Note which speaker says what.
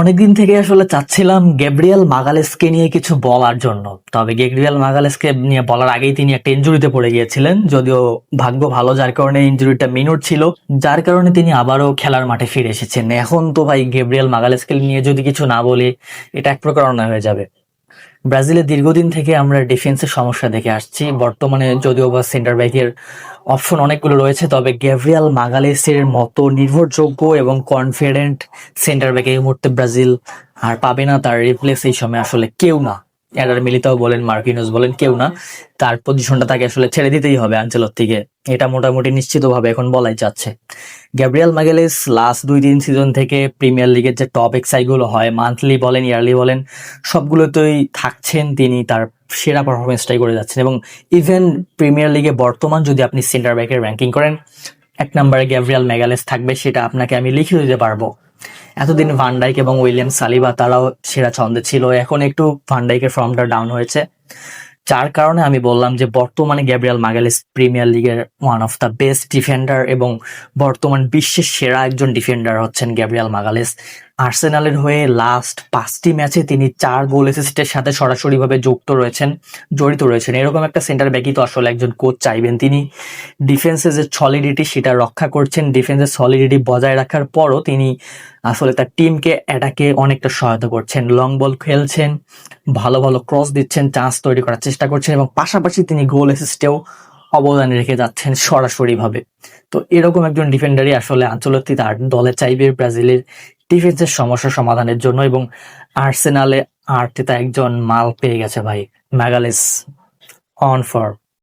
Speaker 1: অনেকদিন থেকে আসলে চাচ্ছিলাম গ্যাব্রিয়াল মাগালেসকে নিয়ে কিছু বলার জন্য। তবে গ্যাব্রিয়াল মাগালেসকে নিয়ে বলার আগেই তিনি একটা ইঞ্জুরিতে পড়ে গিয়েছিলেন, যদিও ভাগ্য ভালো, যার কারণে ইঞ্জুরিটা মিনুট ছিল, যার কারণে তিনি আবারও খেলার মাঠে ফিরে এসেছেন। এখন তো ভাই গ্যাব্রিয়াল মাগালেসকে নিয়ে যদি কিছু না বলি, এটা এক প্রকার অন্যায় হয়ে যাবে। ব্রাজিলের দীর্ঘদিন থেকে আমরা ডিফেন্সের সমস্যা দেখে আসছি। বর্তমানে যদিও বা সেন্টার ব্যাকের অপশন অনেকগুলো রয়েছে তবে গ্যাভরিয়াল মাগালেসের মতো নির্ভরযোগ্য এবং কনফিডেন্ট সেন্টার ব্যাক এই মুহূর্তে ব্রাজিল আর পাবে না তার রিপ্লেস এই সময় আসলে কেউ না। এরার মিলিতাও বলেন, মার্কিনোস বলেন, কেউ না, তার পজিশনটা তাকে আসলে ছেড়ে দিতেই হবে আঞ্চলর থেকে। এটা মোটামুটি নিশ্চিতভাবে এখন বলাই যাচ্ছে। গ্যাব্রিয়াল মাগেলেস লাস্ট দুই তিন সিজন থেকে প্রিমিয়ার লিগের যে টপ এক্সাইগুলো হয় মান্থলি বলেন ইয়ারলি বলেন, সবগুলোতেই থাকছেন তিনি, তার সেরা পারফরমেন্সটাই করে যাচ্ছেন। এবং ইভেন প্রিমিয়ার লিগে বর্তমান যদি আপনি সেন্টার ব্যাকের র্যাঙ্কিং করেন, এক নম্বরে গ্যাব্রিয়াল ম্যাগালেস থাকবে, সেটা আপনাকে আমি লিখে দিতে পারব। এতদিন ভান্ডাইক এবং উইলিয়াম সালিবা তারাও সেরা ছন্দে ছিল। এখন একটু ভান্ডাইকের ফর্মটা ডাউন হয়েছে। যার কারণে আমি বললাম যে, বর্তমানে গ্যাব্রিয়াল মাগালিস প্রিমিয়ার লিগের one of the best defender এবং বর্তমান বিশ্বের সেরা একজন ডিফেন্ডার হচ্ছেন গ্যাব্রিয়াল মাগালেস আর্সেনালের হয়ে লাস্ট পাঁচটি ম্যাচে তিনি চার গোল অ্যাসিস্টের সাথে সরাসরিভাবে যুক্ত রয়েছেন, জড়িত রয়েছেন। এরকম একটা সেন্টার ব্যাকই তো আসলে একজন কোচ চাইবেন তিনি। ডিফেন্সের যে সলিডিটি সেটা রক্ষা করছেন। ডিফেন্সের সলিডিটি বজায় রাখার পরও তিনি আসলে তার টিমকে অ্যাটাকে অনেকটা সহায়তা করছেন। লং বল খেলছেন, ভালো ভালো ক্রস দিচ্ছেন চান্স তৈরি করার চেষ্টা করছেন এবং পাশাপাশি তিনি গোল অ্যাসিস্টেও অবদান রেখে যাচ্ছেন সরাসরিভাবে। তো এরকম একজন ডিফেন্ডারই আসলে আঞ্চলিক তার দলে চাইবে, ব্রাজিলের ডিফেন্সের সমস্যা সমাধানের জন্য এবং আর্সেনালে আর্টেতা একজন মাল পেয়ে গেছে ভাই, ম্যাগালেস, অন ফর